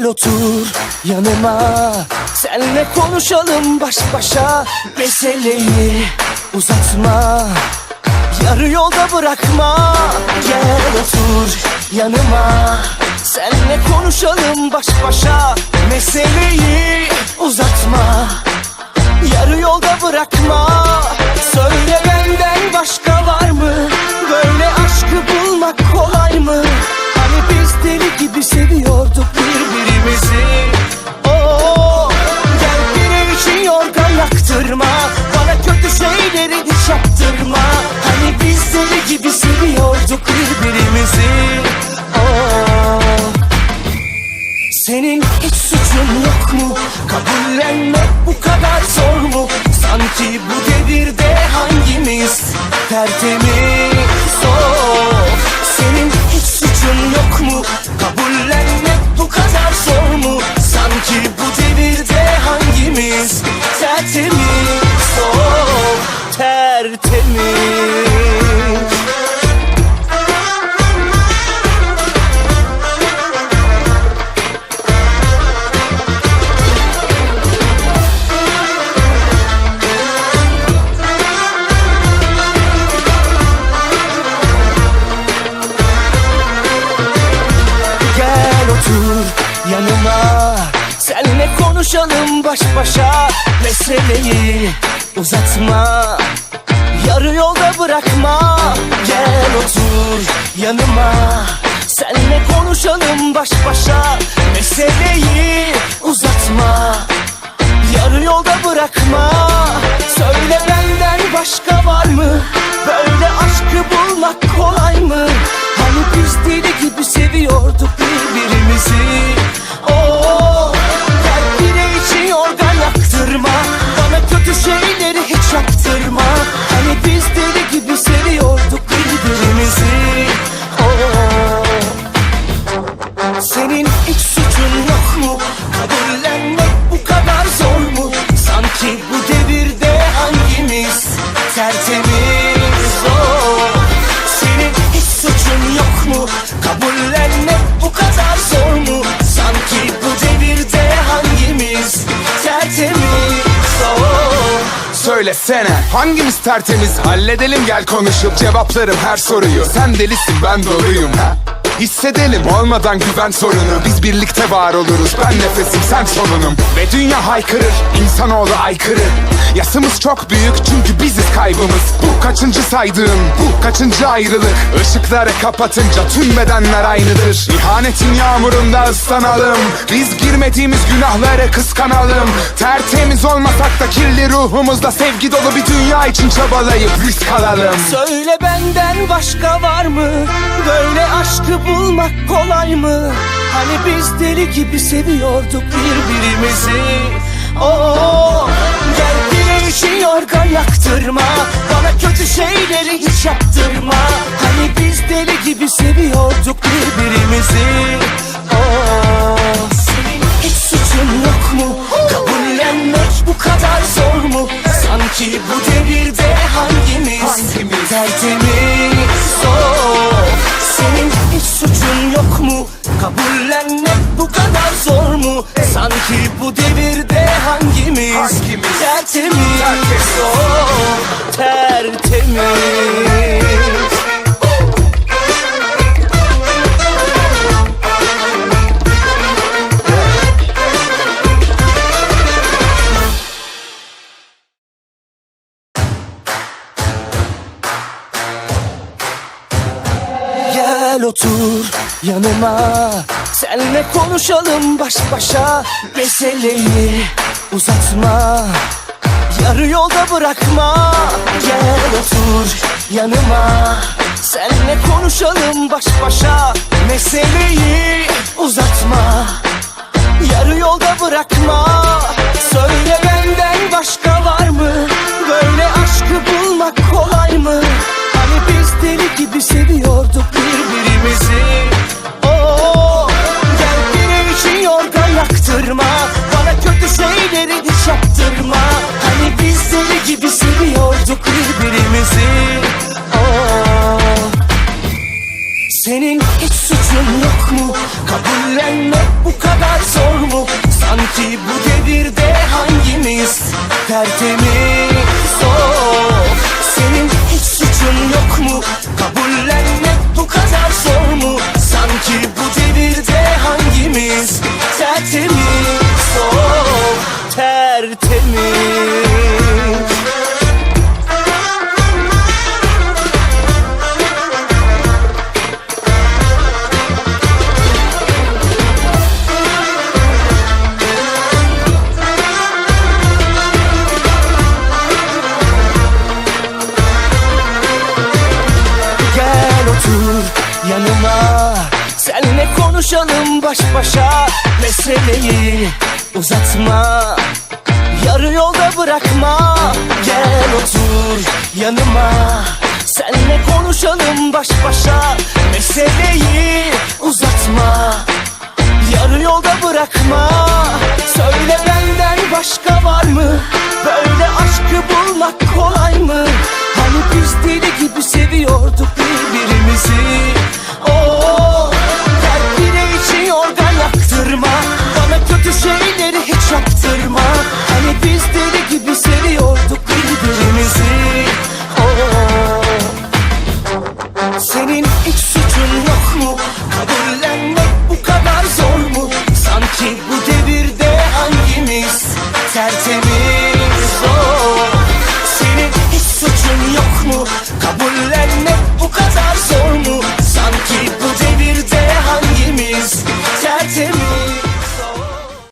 Gel otur yanıma. Senle konuşalım baş başa. Meseleyi uzatma. Yarı yolda bırakma. Gel otur yanıma. Senle konuşalım baş başa. Meseleyi uzatma. Yarı yolda bırakma. Söyle benden birbirimizi Oo, Gel biri için yorgan yaktırma Bana kötü şeyleri hiç yaptırma Hani biz deli gibi seviyorduk birbirimizi Oo. Senin hiç suçun yok mu? Kabullenmek bu kadar zor mu? Sanki bu devirde hangimiz tertemiz zor Senin hiç suçun yok mu? Konuşalım baş başa. Meseleyi uzatma. Yarı yolda bırakma. Gel otur yanıma. Senle konuşalım baş başa. Meseleyi uzatma. Yarı yolda bırakma. Söyle benden başka var mı? Böyle aşkı bulmak kolay mı? Hani biz deli gibi seviyorduk birbirimizi için yorgan Söylesene. Hangimiz tertemiz? Halledelim gel konuşup cevaplarım her soruyu. Sen delisin ben doluyum ha Hissedelim olmadan güven sorunu. Biz birlikte var oluruz. Ben nefesim sen solunum Ve dünya haykırır insanoğlu aykırı Yasımız çok büyük çünkü biziz kaybımız. Bu kaçıncı saydığın bu kaçıncı ayrılık? Işıkları kapatınca tüm bedenler aynıdır. İhanetin yağmurunda ıslanalım. Biz girmediğimiz günahları kıskanalım. Tertemiz olmasak da kirli ruhumuzda sevgi dolu bir dünya için çabalayıp risk alalım. Söyle benden başka var mı? Böyle aşkı bulmak kolay mı? Hani biz deli gibi seviyorduk birbirimizi Oo, Gel yorgan yaktırma Bana kötü şeyleri hiç yaptırma Hani biz deli gibi seviyorduk birbirimizi Senin hiç suçun yok mu? Kabullenmek bu kadar zor mu? Sanki bu devirde Sanki bu devirde hangimiz, Hangimiz? tertemiz Tertemiz. zor Tertemiz otur yanıma. Senle konuşalım baş başa. Meseleyi uzatma. Yarı yolda bırakma. Gel otur yanıma. Senle konuşalım baş başa. Meseleyi uzatma. Yarı yolda bırakma. Söyle benden başka var mı? Böyle aşkı bulmak kolay mı? Hani biz deli gibi seviyorduk yaktırma Bana kötü şeyleri hiç yaptırma Hani biz deli gibi seviyorduk birbirimizi Oo, Senin hiç suçun yok mu? Kabullenmek bu kadar zor mu? Sanki bu devirde hangimiz tertemiz oh. Senin hiç suçun yok mu? Kabullenmek bu kadar zor mu? Sanki bu devirde hangimiz Tertemiz. Yanıma. Konuşalım baş başa. Meseleyi uzatma Yarı yolda bırakma Gel otur yanıma Senle konuşalım baş başa Meseleyi uzatma Yarı yolda bırakma Söyle benden başka var mı? Böyle aşkı bulmak kolay mı? Hani biz deli gibi seviyorduk birbirimizi